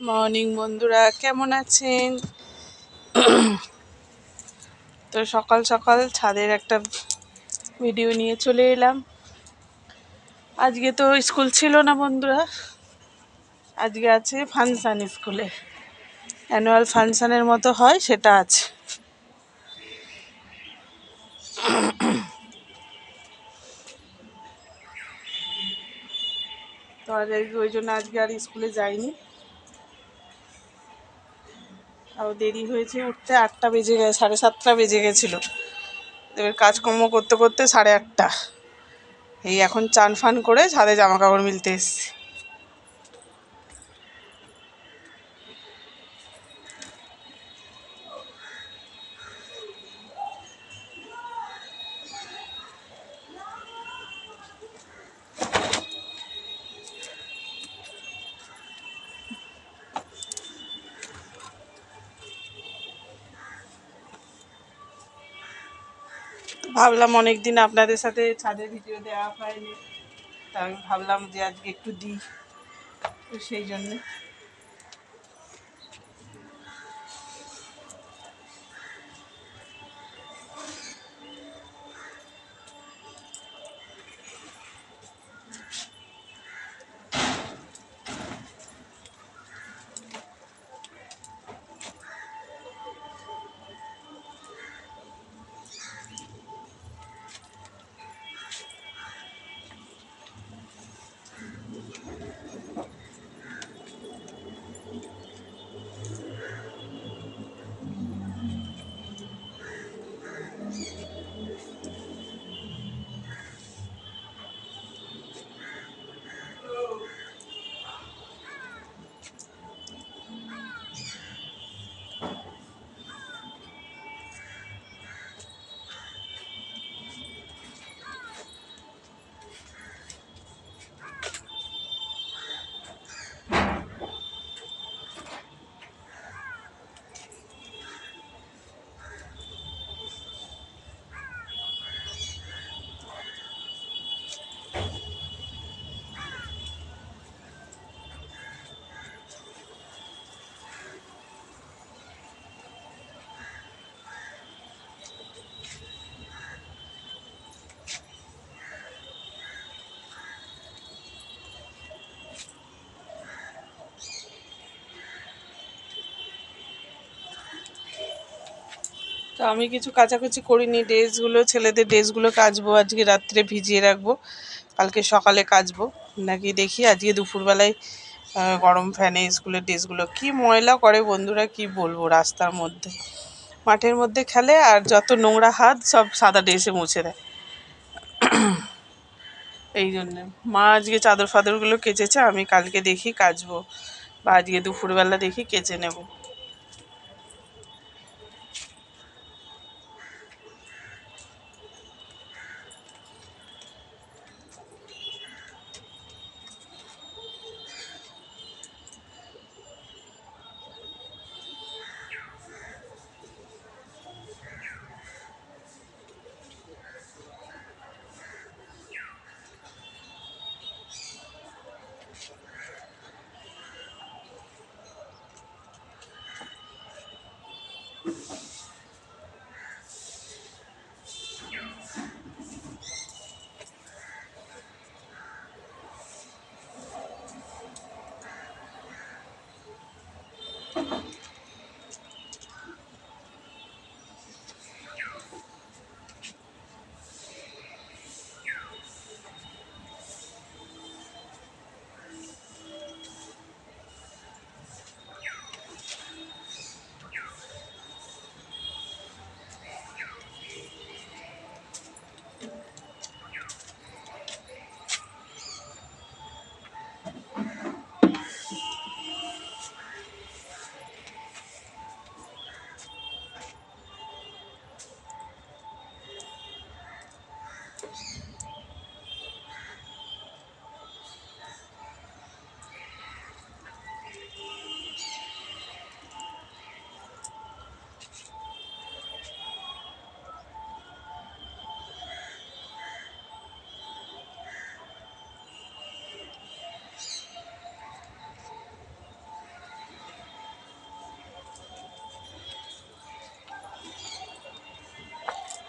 Morning বন্ধুরা, কেমন আছেন? তো সকাল সকাল ছাদের একটা ভিডিও নিয়ে চলে এলাম। আজকে তো স্কুল ছিল না বন্ধুরা। আজকে আছে ফাংশান স্কুলে। অ্যানুয়াল ফাংশানের মতো হয়, সেটা আছে। তো আর ওই জন্য আজকে আর স্কুলে যাইনি। তাও দেরি হয়েছে উঠতে, আটটা বেজে গেছে সাড়ে সাতটা বেজে গেছিল। এবার কাজকর্ম করতে করতে সাড়ে আটটা। এই এখন চান ফান করে ছাদে জামা কাপড় মিলতে এসছি। ভাবলাম অনেক দিন আপনাদের সাথে ছাদের ভিডিও দেওয়া হয়নি, তা আমি ভাবলাম যে আজকে একটু দিই, তো সেই জন্যে। তো আমি কিছু কাচাকুচি করিনি ড্রেসগুলো ছেলেদের ড্রেসগুলো কাচবো, আজকে রাত্রে ভিজিয়ে রাখব, কালকে সকালে কাচবো, নাকি দেখি আজকে দুপুরবেলায় গরম ফ্যানে স্কুলের ড্রেসগুলো কি ময়লা করে বন্ধুরা, কি বলব রাস্তার মধ্যে। মাঠের মধ্যে খেলে আর যত নোংরা হাত, সব সাদা ড্রেসে মুছে দেয়। এই জন্যে। মা আজকে চাদর ফাদরগুলো কেচেছে, আমি কালকে দেখি কাচবো, বা আজকে দুপুরবেলা দেখি কেচে নেব।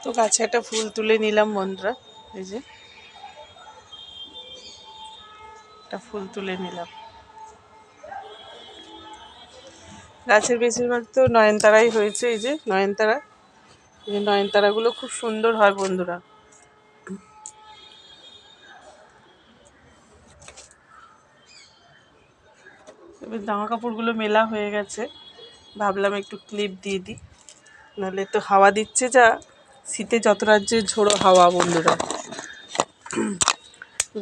তো গাছে একটা ফুল তুলে নিলাম বন্ধুরা, এই যে। একটা ফুল তুলে নিলাম। গাছের বেশিরভাগ তো নয়নতারাই হয়েছে, এই যে নয়নতারা। এই যে নয়নতারাগুলো খুব সুন্দর হয় বন্ধুরা। এবার জামা কাপড়গুলো মেলা হয়ে গেছে। ভাবলাম একটু ক্লিপ দিয়ে দিই। নাহলে তো হাওয়া দিচ্ছে যা। শীতে যত রাজ্যে ঝোড়ো হাওয়া, বন্ধুরা।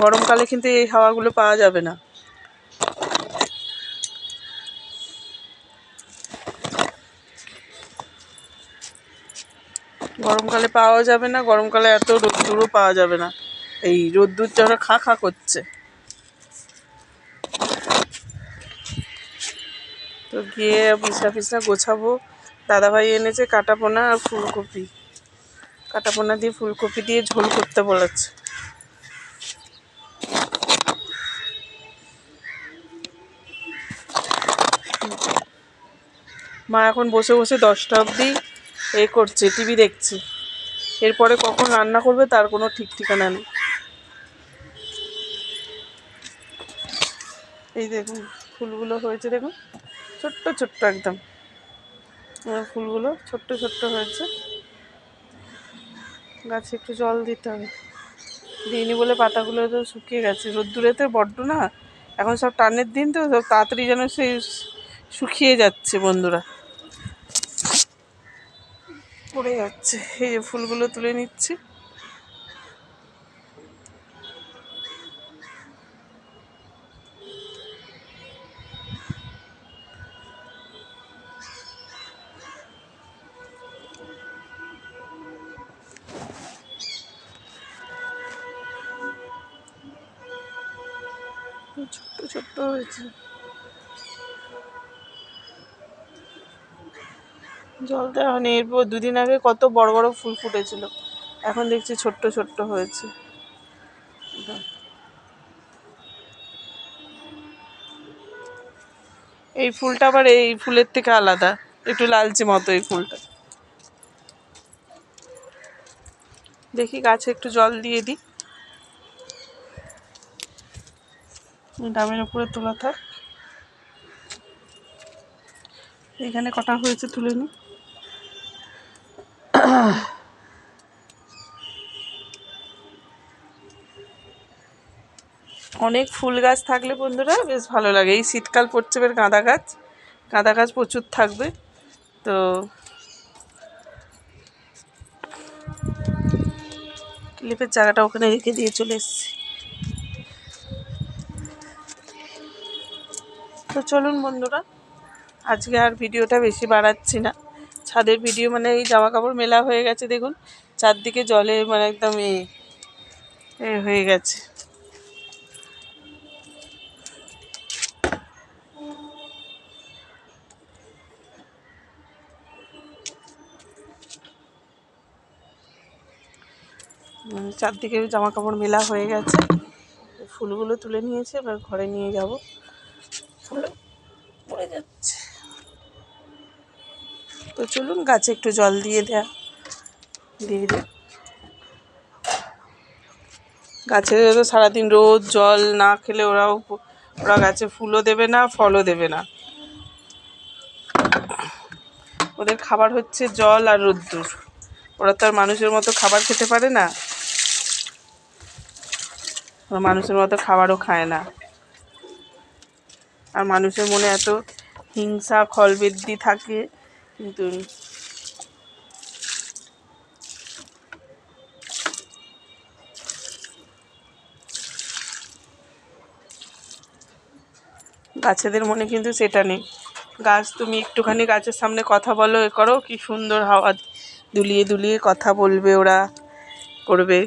গরমকালে কিন্তু এই হাওয়াগুলো পাওয়া যাবে না। গরমকালে পাওয়া যাবে না, গরমকালে এত রোদ্দুরও পাওয়া যাবে না। এই রোদ্দুর যেন খা খা করছে। তো গিয়ে বিছনা ফিসনা গোছাবো। দাদাভাই এনেছে কাটাপোনা আর ফুলকপি। কাটাপোনা দিয়ে ফুলকপি দিয়ে ঝোল করতে বলেছে। মা এখন বসে বসে দশটা অবধি এ করছে, টিভি দেখছে। এরপরে কখন রান্না করবে তার কোনো ঠিক ঠিকানা নেই। এই দেখুন, ফুলগুলো হয়েছে দেখুন, ছোট্ট ছোট্ট একদম। ফুলগুলো ছোট্ট ছোট্ট হয়েছে। গাছে একটু জল দিতে হবে। দিইনি বলে পাতাগুলো তো শুকিয়ে গেছে। রোদ্দুরে তো বড্ড না? এখন সব টানের দিন তো তাড়াতাড়ি যেন সেই শুকিয়ে যাচ্ছে বন্ধুরা। পড়ে যাচ্ছে। এই যে ফুলগুলো তুলে নিচ্ছি। ছোট্ট হয়েছে। জল দেওয়া হয়নি এরপর দুদিন আগে কত বড় বড় ফুল ফুটেছিল। এখন দেখছি ছোট্ট ছোট্ট হয়েছে। এই ফুলটা আবার এই ফুলের থেকে আলাদা। একটু লালচে মতো এই ফুলটা। দেখি গাছে একটু জল দিয়ে দিই। ডামের উপরে তোলা থাক। এখানে কটা হয়েছে তুলে নি। অনেক ফুল গাছ থাকলে বন্ধুরা বেশ ভালো লাগে। এই শীতকাল পড়ছে এবার গাঁদা গাছ। গাঁদা গাছ প্রচুর থাকবে। তো ক্লিপের জায়গাটা ওখানে রেখে দিয়ে চলে এসেছি। তো চলুন বন্ধুরা, আজকে আর ভিডিওটা বেশি বাড়াচ্ছি না। ছাদের ভিডিও মানে এই জামা কাপড় মেলা হয়ে গেছে, দেখুন। চারদিকে জলে মানে একদম এ হয়ে গেছে। চারদিকে জামা কাপড় মেলা হয়ে গেছে। ফুলগুলো তুলে নিয়েছে, এবার ঘরে নিয়ে যাব। পড়ে যাচ্ছে। তো চলুন গাছে একটু জল দিয়ে দেয়া, দিয়ে দিই। গাছে তো সারাদিন রোদ, জল না খেলে ওরাও ওরা গাছে ফুলও দেবে না, ফলও দেবে না। ওদের খাবার হচ্ছে জল আর রোদ্দুর। ওরা তো আর মানুষের মতো খাবার খেতে পারে না। ওরা মানুষের মতো খাবারও খায় না। আর মানুষের মনে এত হিংসা খলবেদ্দি থাকে, কিন্তু গাছেদের মনে কিন্তু সেটা নেই। গাছ, তুমি একটুখানি গাছের সামনে কথা বলো, এ করো, কি সুন্দর হাওয়া দুলিয়ে দুলিয়ে কথা বলবে ওরা, করবে।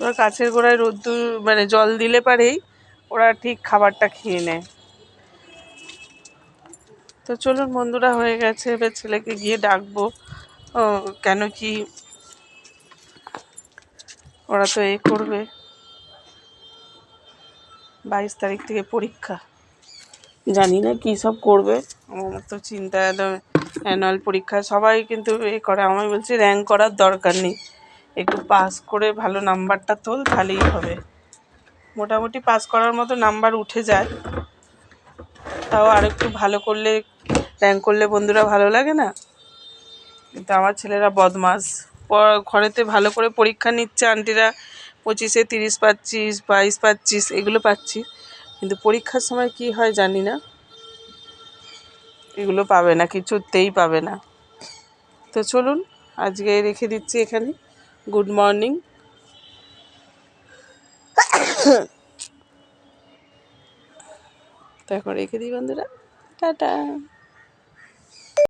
ওরা গাছের গোড়ায় রোদ্দুর মানে জল দিলে পারেই ওরা ঠিক খাবারটা খেয়ে নেয়। তো চলুন, বন্ধুরা হয়ে গেছে। এবার ছেলেকে গিয়ে ডাকবো। কেন কি ওরা তো এ করবে। বাইশ তারিখ থেকে পরীক্ষা। জানি না কী সব করবে। আমার তো চিন্তা একদম অ্যানুয়াল পরীক্ষা। সবাই কিন্তু এ করে। আমি বলছি র্যাঙ্ক করার দরকার নেই। একটু পাস করে ভালো নাম্বারটা তোল, তাহলেই হবে। মোটামুটি পাস করার মতো নাম্বার উঠে যায়। তাও আর একটু ভালো করলে র্যাঙ্ক করলে বন্ধুরা ভালো লাগে না? কিন্তু আমার ছেলেরা বদমাস। ঘরেতে ভালো করে পরীক্ষা নিচ্ছে, আন্টিরা পঁচিশে তিরিশ পাচ্ছিস, বাইশ পাচ্ছিস, এগুলো পাচ্ছি। কিন্তু পরীক্ষার সময় কি হয় জানি না। এগুলো পাবে না, কিছুতেই পাবে না। তো চলুন, আজকে রেখে দিচ্ছি এখানে। গুড মর্নিং তো এখন রেখে দিই বন্ধুরা। টাটা।